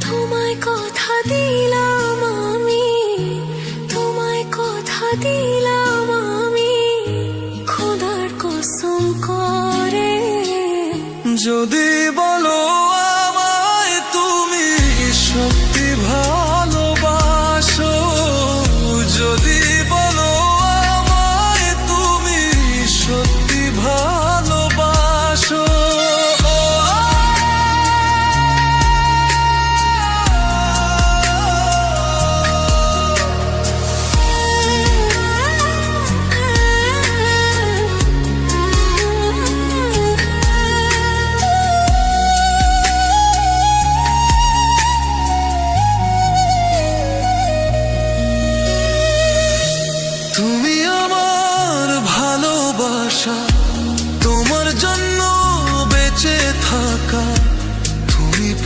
তোমায় কথা দিলাম আমি। তোমায় কথা দিলাম